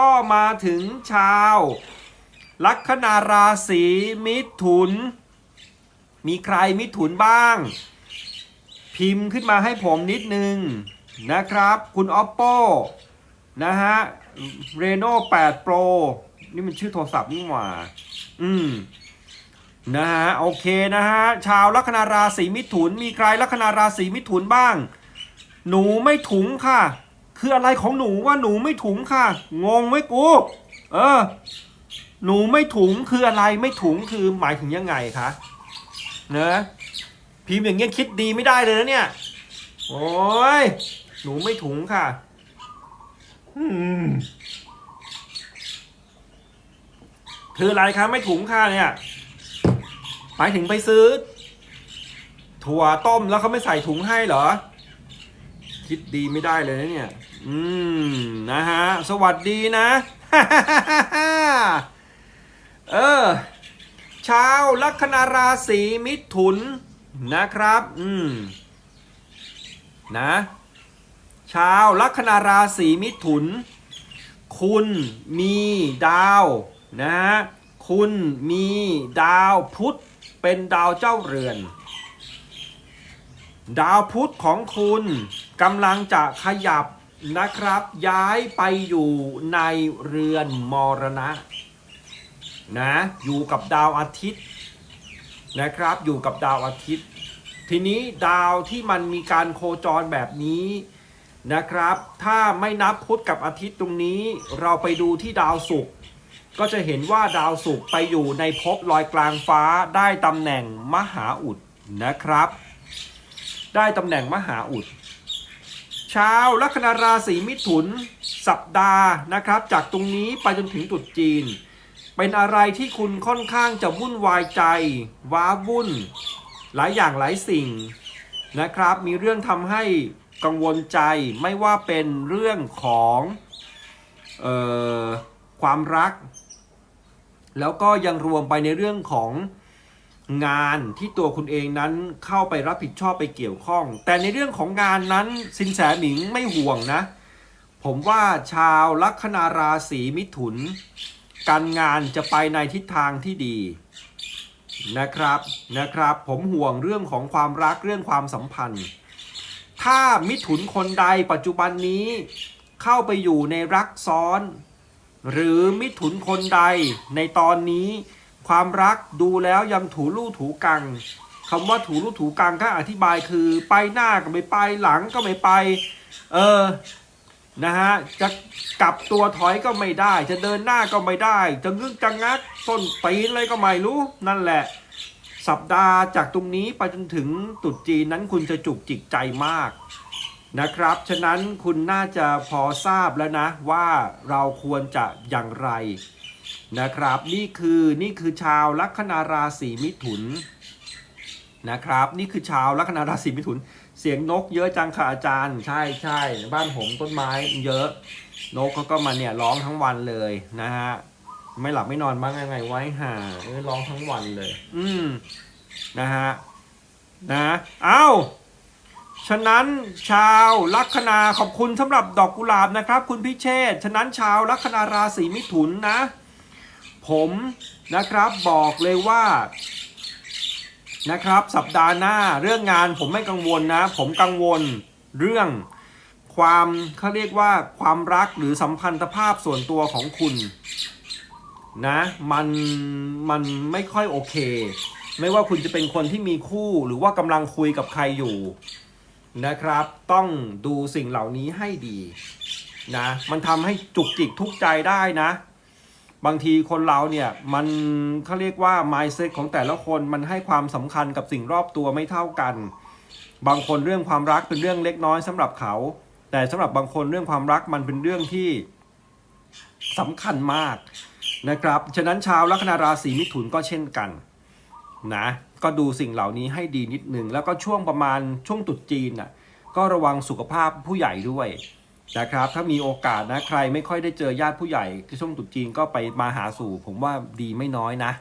ก็มาถึงชาว ลัคนาราศีมิถุน มีใครมิถุนบ้าง พิมพ์ขึ้นมาให้ผมนิดนึงนะครับ คุณอ oppo นะฮะ reno 8 pro นี่มันชื่อโทรศัพท์นี่หว่า อืม นะฮะ โอเคนะฮะ ชาวลัคนาราศีมิถุน มีใครลัคนาราศีมิถุนบ้าง หนูไม่ถุงค่ะ คืออะไรของหนูว่าหนูไม่ถุงค่ะ งงไหมกู เออ หนูไม่ถุงคืออะไรไม่ถุงคือหมายถึงยังไงคะเนอะพิมพ์อย่างเงี้ยคิดดีไม่ได้เลยนะเนี่ย โอ้ยหนูไม่ถุงค่ะอืมคืออะไรคะไม่ถุงค่ะเนี่ย หมายถึงไปซื้อ ถั่วต้มแล้วเขาไม่ใส่ถุงให้เหรอ คิดดีไม่ได้เลยนะเนี่ย อืม นะฮะ สวัสดีนะ เออ ชาวลัคนาราศีมิถุนนะครับ อืม นะ ชาวลัคนาราศีมิถุน คุณมีดาวนะฮะ คุณมีดาวพุธเป็นดาวเจ้าเรือน ดาวพุธของคุณกำลังจะขยับนะครับ ย้ายไปอยู่ในเรือนมรณะนะอยู่กับดาวอาทิตย์นะครับ อยู่กับดาวอาทิตย์ ทีนี้ดาวที่มันมีการโคจรแบบนี้นะครับ ถ้าไม่นับพุธกับอาทิตย์ตรงนี้ เราไปดูที่ดาวศุกร์ก็จะเห็นว่าดาวศุกร์ไปอยู่ในภพลอยกลางฟ้าได้ตำแหน่งมหาอุดนะครับ ได้ตำแหน่งมหาอุด ชาวลัคนาราศีมิถุน สัปดาห์นะครับ จากตรงนี้ไปจนถึงตรุษจีน เป็นอะไรที่คุณค่อนข้างจะวุ่นวายใจ ว้าวุ่น หลายอย่างหลายสิ่งนะครับ มีเรื่องทำให้กังวลใจไม่ว่าเป็นเรื่องของออความรัก แล้วก็ยังรวมไปในเรื่องของ งานที่ตัวคุณเองนั้นเข้าไปรับผิดชอบไปเกี่ยวข้อง แต่ในเรื่องของงานนั้นสินแสหมิงไม่ห่วงนะ ผมว่าชาวลัคนาราศีมิถุน การงานจะไปในทิศทางที่ดีนะครับนะครับ ผมห่วงเรื่องของความรักเรื่องความสัมพันธ์ ถ้ามิถุนคนใดปัจจุบันนี้เข้าไปอยู่ในรักซ้อน หรือมิถุนคนใดในตอนนี้ ความรักดูแล้วยังถูลู่ถูกังคำว่าถูลู่ถูกังก็อธิบายคือไปหน้าก็ไม่ไปหลังก็ไม่ไป เออนะฮะจะกลับตัวถอยก็ไม่ได้ จะเดินหน้าก็ไม่ได้ จะงึกจะงักต้นปีนอะไรก็ไม่รู้ นั่นแหละ สัปดาห์จากตรงนี้ไปจนถึงตรุษจีนนั้นคุณจะจุกจิกใจมากนะครับ ฉะนั้นคุณน่าจะพอทราบแล้วนะว่าเราควรจะอย่างไร นะครับ นี่คือนี่คือชาวลัคนาราศีมิถุนนะครับ นี่คือชาวลัคนาราศีมิถุน เสียงนกเยอะจังค่ะอาจารย์ ใช่ใช่บ้านผมต้นไม้เยอะ นกเขาก็มาเนี่ยร้องทั้งวันเลยนะฮะไม่หลับไม่นอนบ้างยังไงไว้ห่าร้องทั้งวันเลย อืมนะฮะนะเอ้าฉะนั้นชาวลัคนาขอบคุณสำหรับดอกกุหลาบนะครับ คุณพิเชษฉะนั้นชาวลัคนาราศีมิถุนนะ ผมนะครับบอกเลยว่านะครับสัปดาห์หน้าเรื่องงานผมไม่กังวลนะ ผมกังวลเรื่องความเขาเรียกว่าความรักหรือสัมพันธภาพส่วนตัวของคุณนะมันมันไม่ค่อยโอเค ไม่ว่าคุณจะเป็นคนที่มีคู่หรือว่ากำลังคุยกับใครอยู่นะครับ ต้องดูสิ่งเหล่านี้ให้ดีนะมันทำให้จุกจิกทุกใจได้นะ บางทีคนเราเนี่ยมันเขาเรียกว่า mindset ของแต่ละคนมันให้ความสำคัญกับสิ่งรอบตัวไม่เท่ากัน บางคนเรื่องความรักเป็นเรื่องเล็กน้อยสำหรับเขา แต่สำหรับบางคนเรื่องความรักมันเป็นเรื่องที่สำคัญมากนะครับ ฉะนั้นชาวลัคนาราศีมิถุนก็เช่นกันนะก็ดูสิ่งเหล่านี้ให้ดีนิดหนึ่งแล้วก็ช่วงประมาณช่วงตรุษจีนน่ะก็ระวังสุขภาพผู้ใหญ่ด้วย นะครับ ถ้ามีโอกาสนะใครไม่ค่อยได้เจอญาติผู้ใหญ่ที่ช่วงตรุษจีนก็ไปมาหาสู่ ผมว่าดีไม่น้อยนะ